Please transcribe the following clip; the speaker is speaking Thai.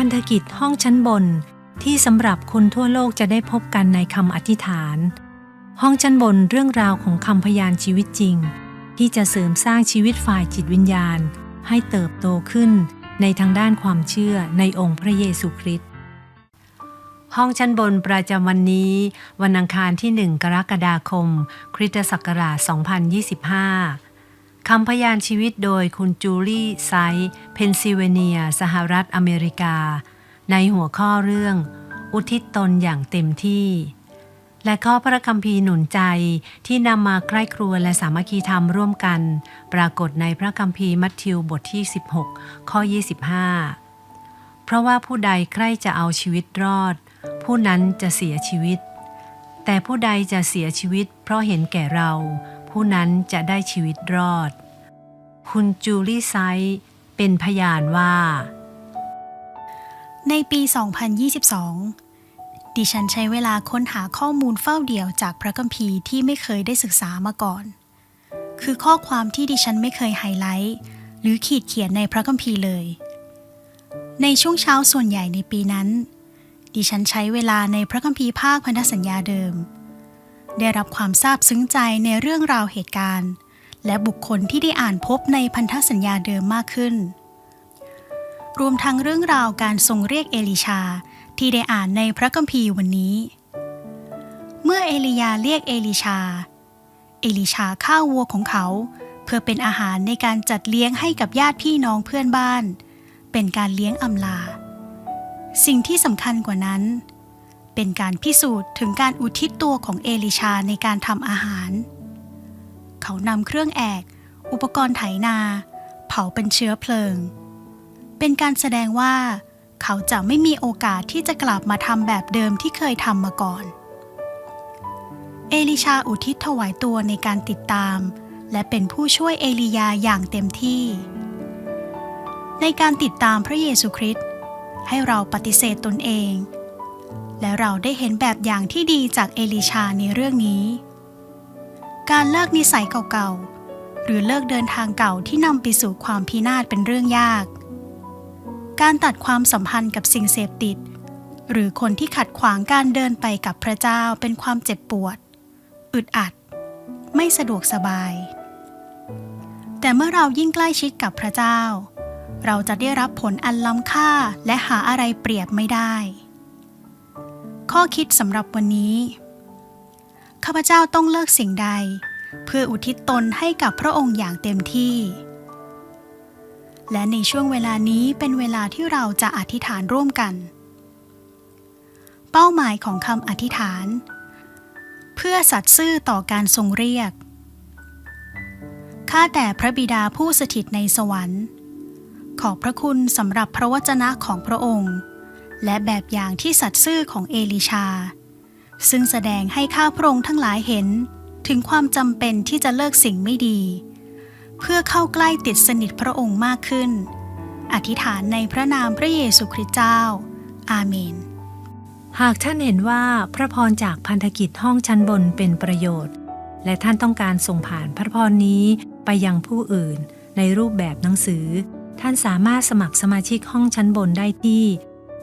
พันธกิจห้องชั้นบน ที่สำหรับคนทั่วโลกจะได้พบกันในคำอธิษฐาน ห้องชั้นบนเรื่องราวของคำพยานชีวิตจริง ที่จะเสริมสร้างชีวิตฝ่ายจิตวิญญาณ ให้เติบโตขึ้นในทางด้านความเชื่อในองค์พระเยซูคริสต์ห้องชั้นบนประจำวันนี้ วันอังคารที่ 1 กรกฎาคม คริสตศักราช 2025 คำพยานชีวิตโดยคุณจูลี่ไซส์เพนซิลเวเนีย สหรัฐอเมริกา ในหัวข้อเรื่อง อุทิศตนอย่างเต็มที่ และข้อพระคัมภีร์หนุนใจที่นำมาใกล้ครัวและสามัคคีธรรมร่วมกัน ปรากฏในพระคัมภีร์มัทธิวบทที่ 16 ข้อ 25 เพราะว่าผู้ใดใคร่จะเอาชีวิตรอด ผู้นั้นจะเสียชีวิต แต่ผู้ใดจะเสียชีวิต เพราะเห็นแก่เรา ผู้นั้นจะได้ชีวิตรอด คุณจูลี่ไซส์เป็นพยานว่า ในปี 2022 ดิฉันใช้เวลาค้นหาข้อมูลเฝ้าเดี่ยวจากพระคัมภีร์ที่ไม่เคยได้ศึกษามาก่อน คือข้อความที่ดิฉันไม่เคยไฮไลท์ หรือขีดเขียนในพระคัมภีร์เลย ในช่วงเช้าส่วนใหญ่ในปีนั้น ดิฉันใช้เวลาในพระคัมภีร์ภาคพันธสัญญาเดิม ได้รับความซาบซึ้งใจในเรื่องราวเหตุการณ์ และบุคคลที่ได้อ่านพบในพันธสัญญาเดิมมากขึ้น รวมทั้งเรื่องราวการทรงเรียกเอลิชาที่ได้อ่านในพระคัมภีร์วันนี้ เมื่อเอลียาเรียกเอลิชา เอลิชาฆ่าวัวของเขา เพื่อเป็นอาหารในการจัดเลี้ยงให้กับญาติพี่น้องเพื่อนบ้าน เป็นการเลี้ยงอำลา สิ่งที่สำคัญกว่านั้นเเป็นการพิสูจน์ถึงการอุทิศตัวของเอลิชาในการทำอาหาร เขานำเครื่องแอก อุปกรณ์ไถนา เผาเป็นเชื้อเพลิง เป็นการแสดงว่า เขาจะไม่มีโอกาสที่จะกลับมาทำแบบเดิมที่เคยทำมาก่อน เอลิชาอุทิศถวายตัวในการติดตาม และเป็นผู้ช่วยเอลียาอย่างเต็มที่ ในการติดตามพระเยซูคริสต์ให้เราปฏิเสธตนเอง และเราได้เห็นแบบอย่างที่ดีจากเอลิชาในเรื่องนี้ การเลิกนิสัยเก่าๆ หรือเลิกเดินทางเก่าที่นำไปสู่ความพินาศเป็นเรื่องยาก การตัดความสัมพันธ์กับสิ่งเสพติด หรือคนที่ขัดขวางการเดินไปกับพระเจ้าเป็นความเจ็บปวด อึดอัด ไม่สะดวกสบาย แต่เมื่อเรายิ่งใกล้ชิดกับพระเจ้า เราจะได้รับผลอันล้ำค่าและหาอะไรเปรียบไม่ได้ ข้อคิดสำหรับวันนี้ ข้าพเจ้าต้องเลิกสิ่งใด เพื่ออุทิศตนให้กับพระองค์อย่างเต็มที่ และในช่วงเวลานี้เป็นเวลาที่เราจะอธิษฐานร่วมกัน เป้าหมายของคำอธิษฐาน เพื่อสัตย์ซื่อต่อการทรงเรียก ข้าแต่พระบิดาผู้สถิตในสวรรค์ ขอบพระคุณสำหรับพระวจนะของพระองค์ และแบบอย่างที่สัตย์ซื่อของเอลิชา ซึ่งแสดงให้ข้าพระองค์ทั้งหลายเห็นถึงความจำเป็นที่จะเลิกสิ่งไม่ดี เพื่อเข้าใกล้ติดสนิทพระองค์มากขึ้น อธิษฐานในพระนามพระเยซูคริสต์เจ้า อาเมน หากท่านเห็นว่าพระพรจากพันธกิจห้องชั้นบนเป็นประโยชน์ และท่านต้องการส่งผ่านพระพรนี้ไปยังผู้อื่นในรูปแบบหนังสือ ท่านสามารถสมัครสมาชิกห้องชั้นบนได้ที่